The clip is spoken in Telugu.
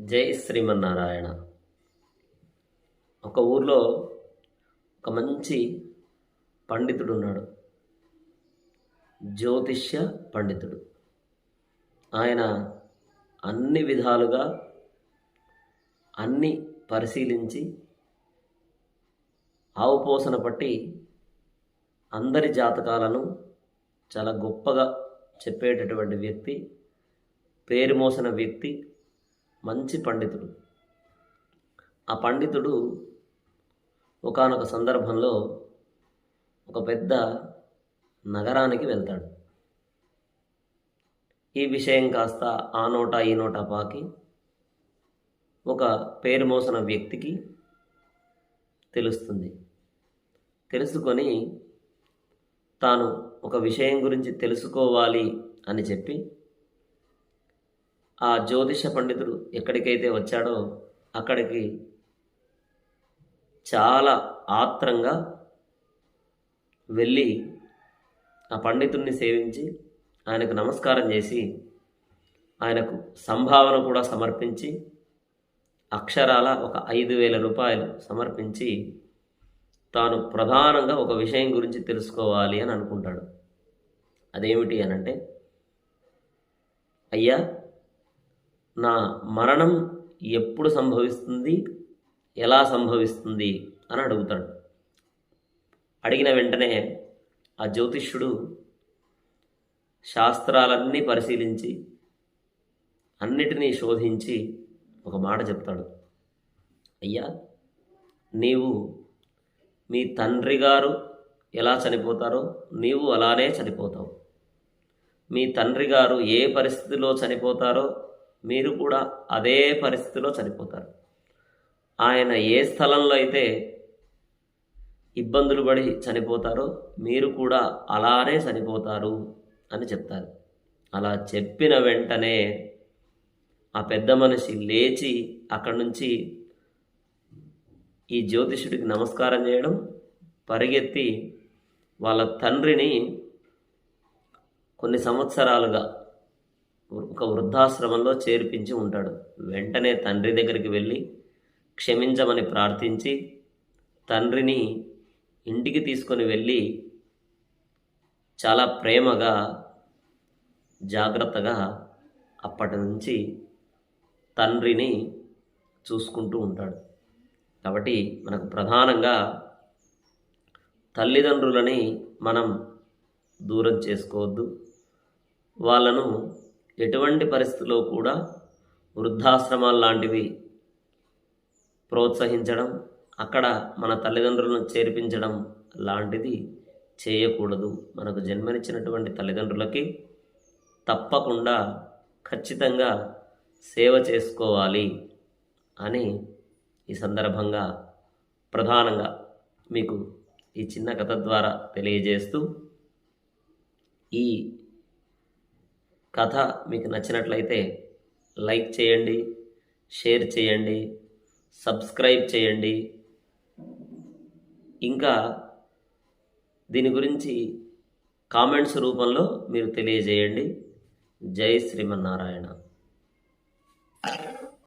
జై శ్రీమన్నారాయణ. ఒక ఊర్లో ఒక మంచి పండితుడు ఉన్నాడు జ్యోతిష్య పండితుడు. ఆయన అన్ని విధాలుగా అన్ని పరిశీలించి ఆవుపోసన పట్టి అందరి జాతకాలను చాలా గొప్పగా చెప్పేటటువంటి వ్యక్తి పేరు మోసిన వ్యక్తి మంచి పండితుడు. ఆ పండితుడు ఒకానొక సందర్భంలో ఒక పెద్ద నగరానికి వెళ్తాడు. ఈ విషయం కాస్త ఆ నోట ఈ నోట పాకి ఒక పేరు మోసిన వ్యక్తికి తెలుస్తుంది. తెలుసుకొని తాను ఒక విషయం గురించి తెలుసుకోవాలి అని చెప్పి ఆ జ్యోతిష పండితుడు ఎక్కడికైతే వచ్చాడో అక్కడికి చాలా ఆత్రంగా వెళ్ళి ఆ పండితుడిని సేవించి ఆయనకు నమస్కారం చేసి ఆయనకు సంభావన కూడా సమర్పించి అక్షరాల ఒక ఐదు వేల రూపాయలు సమర్పించి తాను ప్రధానంగా ఒక విషయం గురించి తెలుసుకోవాలి అని అనుకుంటాడు. అదేమిటి అనంటే అయ్యా నా మరణం ఎప్పుడు సంభవిస్తుంది? ఎలా సంభవిస్తుంది? అని అడుగుతాడు. అడిగిన వెంటనే ఆ జ్యోతిష్యుడు శాస్త్రాలన్నీ పరిశీలించి అన్నిటినీ శోధించి ఒక మాట చెప్తాడు. అయ్యా నీవు మీ తండ్రి గారు ఎలా చనిపోతారో నీవు అలానే చనిపోతావు. మీ తండ్రి గారు ఏ పరిస్థితిలో చనిపోతారో మీరు కూడా అదే పరిస్థితిలో చనిపోతారు. ఆయన ఏ స్థలంలో అయితే ఇబ్బందులు పడి చనిపోతారో మీరు కూడా అలానే చనిపోతారు అని చెప్తారు. అలా చెప్పిన వెంటనే ఆ పెద్ద మనిషి లేచి అక్కడి నుంచి ఈ జ్యోతిషుడికి నమస్కారం చేయడం పరిగెత్తి వాళ్ళ తండ్రిని కొన్ని సంవత్సరాలుగా ఒక వృద్ధాశ్రమంలో చేర్పించి ఉంటాడు. వెంటనే తండ్రి దగ్గరికి వెళ్ళి క్షమించమని ప్రార్థించి తండ్రిని ఇంటికి తీసుకొని వెళ్ళి చాలా ప్రేమగా జాగ్రత్తగా అప్పటి నుంచి తండ్రిని చూసుకుంటూ ఉంటాడు. కాబట్టి మనకు ప్రధానంగా తల్లిదండ్రులని మనం దూరం చేసుకోవద్దు. వాళ్ళను ఎటువంటి పరిస్థితిలో కూడా వృద్ధాశ్రమాలు లాంటివి ప్రోత్సహించడం అక్కడ మన తల్లిదండ్రులను చేర్పించడం లాంటిది చేయకూడదు. మనకు జన్మనిచ్చినటువంటి తల్లిదండ్రులకి తప్పకుండా ఖచ్చితంగా సేవ చేసుకోవాలి అని ఈ సందర్భంగా ప్రధానంగా మీకు ఈ చిన్న కథ ద్వారా తెలియజేస్తూ ఈ కథ మీకు నచ్చినట్లయితే లైక్ చేయండి షేర్ చేయండి సబ్స్క్రైబ్ చేయండి. ఇంకా దీని గురించి కామెంట్స్ రూపంలో మీరు తెలియజేయండి. జై శ్రీమన్నారాయణ.